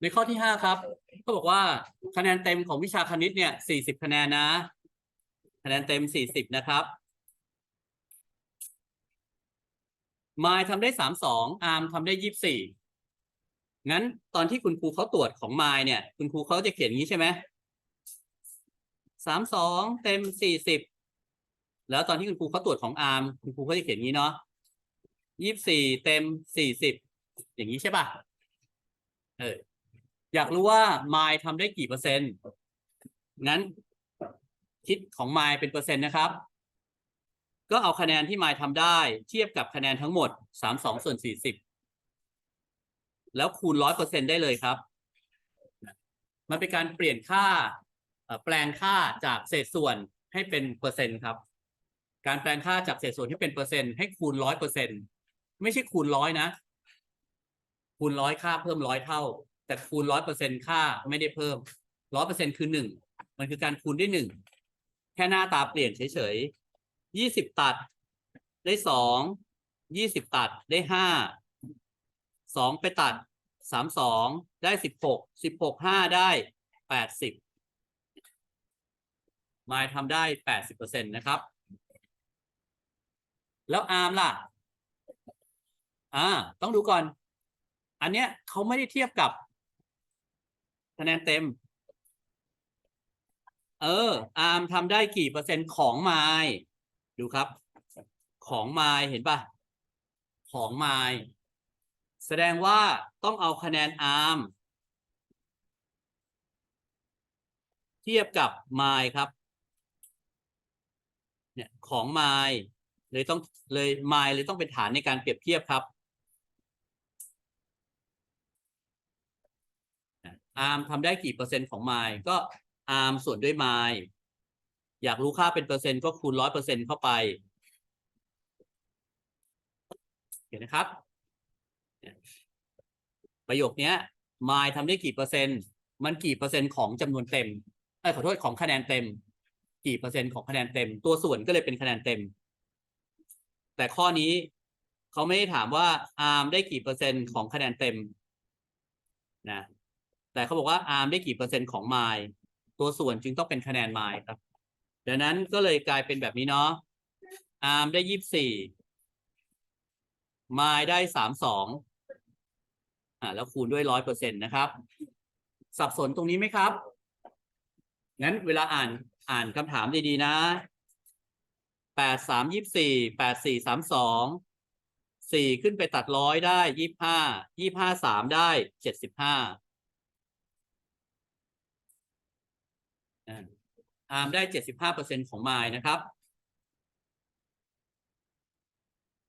ในข้อที่ห้าครับเขาบอกว่าคะแนนเต็มของวิชาคณิตเนี่ยสี่สิบคะแนนนะ คะแนนเต็มสี่สิบนะครับมายทำได้สามสองอาร์มทำได้ยี่สิบสี่งั้นตอนที่คุณครูเขาตรวจของมายเนี่ย คุณครูเขาจะเขียนอย่างนี้ใช่ไหมสามสองเต็มสี่สิบแล้วตอนที่คุณครูเขาตรวจของอาร์มคุณครูเขาจะเขียนอย่างนี้เนาะยี่สิบสี่เต็มสี่สิบอย่างนี้ใช่ป่ะเออ อยากรู้ว่าไมล์ทำได้กี่เปอร์เซ็นต์ งั้น คิดของไมล์เป็นเปอร์เซ็นต์นะครับ ก็เอาคะแนนที่ไมล์ทำได้ เทียบกับคะแนนทั้งหมดสามสองส่วนสี่สิบแล้วคูณร้อยเปอร์เซ็นได้เลยครับ มันเป็นการเปลี่ยนค่าแปลงค่าจากเศษส่วนให้เป็นเปอร์เซ็นต์ครับ การแปลงค่าจากเศษส่วนให้เป็นเปอร์เซ็นต์ให้คูณร้อยเปอร์เซ็นไม่ใช่คูณร้อยนะ คูณร้อยค่าเพิ่มร้อยเท่า แต่คูณร้อยเปอร์เซ็นค่าไม่ได้เพิ่มร้อยเปอร์เซ็นคือหนึ่งมันคือการคูณได้หนึ่งแค่หน้าตาเปลี่ยนเฉยๆยี่สิบตัดได้สองยี่สิบตัดได้ห้าสองไปตัดสามสองได้สิบหกสิบหกห้าได้แปดสิบมายทำได้แปดสิบเปอร์เซ็นตนะครับ แล้วอาร์มล่ะ อ่า ต้องดูก่อน อันเนี้ยเขาไม่ได้เทียบกับ คะแนนเต็ม เออ อาร์มทำได้กี่เปอร์เซ็นต์ของไมล์ดูครับ ของไมล์เห็นปะของไมล์แสดงว่าต้องเอาคะแนนอาร์มเทียบกับไมล์ครับ เนี่ยของไมล์เลยต้องเลยไมล์เลยต้องเป็นฐานในการเปรียบเทียบครับ อาร์มทำได้กี่เปอร์เซ็นต์ของไมล์ก็อาร์มส่วนด้วยไมล์อยากรู้ค่าเป็นเปอร์เซ็นต์ก็คูณร้อยเปอร์เซ็นต์เข้าไปเห็นนะครับ ประโยคนี้ไมล์ทำได้กี่เปอร์เซ็นต์ มันกี่เปอร์เซ็นต์ของจำนวนเต็มเอ้ขอโทษของคะแนนเต็ม กี่เปอร์เซ็นต์ของคะแนนเต็ม ตัวส่วนก็เลยเป็นคะแนนเต็ม แต่ข้อนี้เขาไม่ได้ถามว่าอาร์มได้กี่เปอร์เซ็นต์ของคะแนนเต็มนะ แต่เขาบอกว่าอาร์มได้กี่เปอร์เซ็นต์ของไมล์ตัวส่วนจึงต้องเป็นคะแนนไมล์ครับ ดังนั้นก็เลยกลายเป็นแบบนี้เนาะอาร์มได้ยี่สิบสี่ไมล์ได้สามสองอ่าแล้วคูณด้วยร้อยเปอร์เซ็นต์นะครับ สับสนตรงนี้ไหมครับ งั้นเวลาอ่านอ่านคำถามดีๆนะแปดสามยี่สี่แปดสี่สามสองสี่ขึ้นไปตัดร้อยได้ยี่ห้ายี่ห้าสามได้เจ็ดสิบห้า อามได้เจ็ดสิบห้าเปอร์เซ็นของไมล์นะครับ